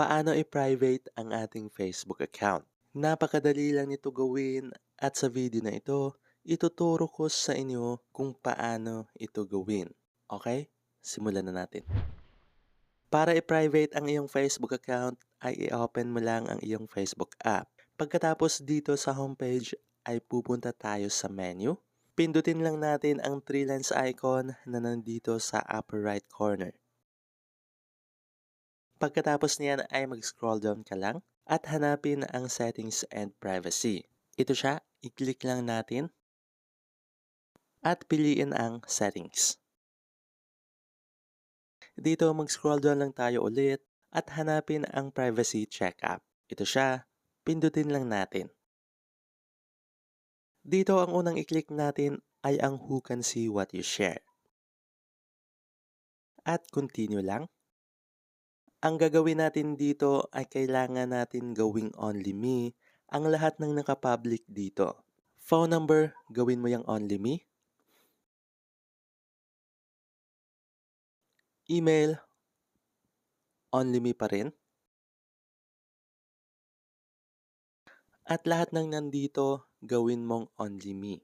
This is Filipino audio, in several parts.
Paano i-private ang ating Facebook account? Napakadali lang nito gawin at sa video na ito, ituturo ko sa inyo kung paano ito gawin. Okay? Simulan na natin. Para i-private ang iyong Facebook account, ay i-open mo lang ang iyong Facebook app. Pagkatapos dito sa homepage, ay pupunta tayo sa menu. Pindutin lang natin ang three lines icon na nandito sa upper right corner. Pagkatapos niyan ay mag-scroll down ka lang at hanapin ang settings and privacy. Ito siya, i-click lang natin at piliin ang settings. Dito mag-scroll down lang tayo ulit at hanapin ang privacy checkup. Ito siya, pindutin lang natin. Dito ang unang i-click natin ay ang who can see what you share. At continue lang. Ang gagawin natin dito ay kailangan natin gawing only me ang lahat ng nakapublic dito. Phone number, gawin mo yung only me. Email, only me pa rin. At lahat ng nandito, gawin mong only me.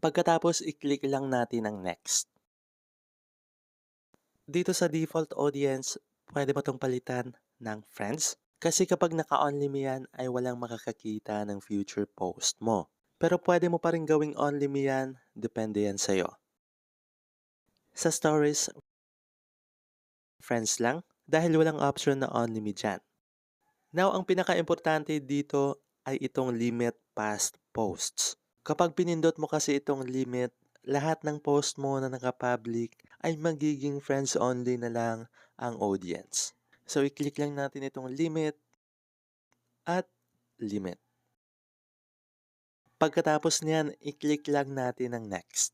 Pagkatapos, i-click lang natin ang next. Dito sa default audience, pwede mo itong palitan ng friends. Kasi kapag naka-only me yan, ay walang makakakita ng future post mo. Pero pwede mo pa rin gawing only me yan, depende yan sa'yo. Sa stories, friends lang, dahil walang option na only me dyan. Now, ang pinaka-importante dito ay itong limit past posts. Kapag pinindot mo kasi itong limit, lahat ng post mo na naka-public ay magiging friends only na lang ang audience. So, i-click lang natin itong limit at limit. Pagkatapos niyan, i-click lang natin ang next.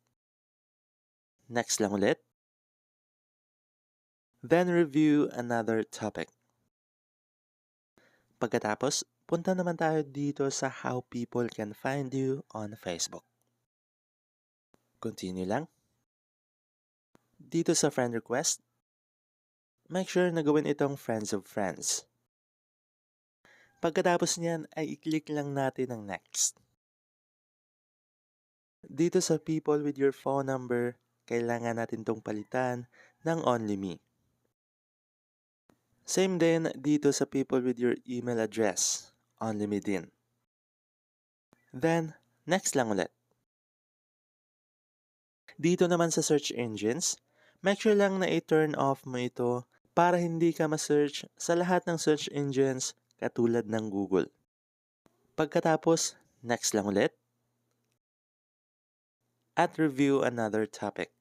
Next lang ulit. Then review another topic. Pagkatapos, punta naman tayo dito sa how people can find you on Facebook. Continue lang. Dito sa friend request, make sure na gawin itong friends of friends. Pagkatapos niyan ay i-click lang natin ang next. Dito sa people with your phone number, kailangan natin tong palitan ng only me. Same din dito sa people with your email address, only me. Then, next lang ulit. Dito naman sa search engines, make sure lang na i-turn off mo ito para hindi ka ma-search sa lahat ng search engines katulad ng Google. Pagkatapos, next lang ulit. At review another topic.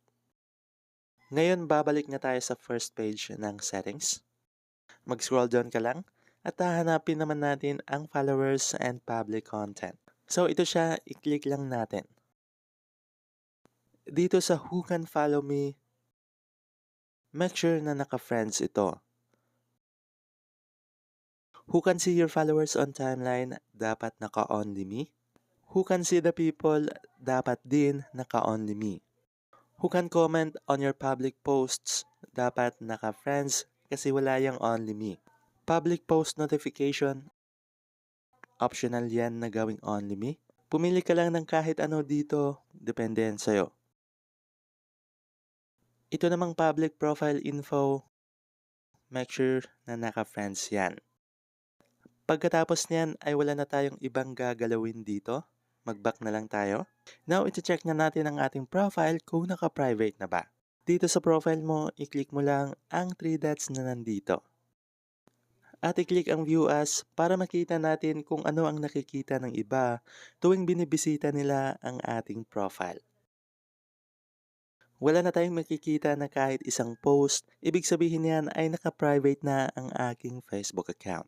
Ngayon, babalik na tayo sa first page ng settings. Mag-scroll down ka lang at hahanapin naman natin ang followers and public content. So, ito siya, i-click lang natin. Dito sa who can follow me, make sure na naka-friends ito. Who can see your followers on timeline, dapat naka-only me. Who can see the people, dapat din naka-only me. Who can comment on your public posts, dapat naka-friends kasi wala yung only me. Public post notification, optional yan na gawing only me. Pumili ka lang ng kahit ano dito, depende yan sa'yo. Ito namang public profile info, make sure na naka-friends yan. Pagkatapos niyan ay wala na tayong ibang gagalawin dito. Mag-back na lang tayo. Now, iti-check na natin ang ating profile kung naka-private na ba. Dito sa profile mo, i-click mo lang ang 3 dots na nandito. At i-click ang View As para makita natin kung ano ang nakikita ng iba tuwing binibisita nila ang ating profile. Wala na tayong makikita na kahit isang post, ibig sabihin yan ay naka-private na ang aking Facebook account.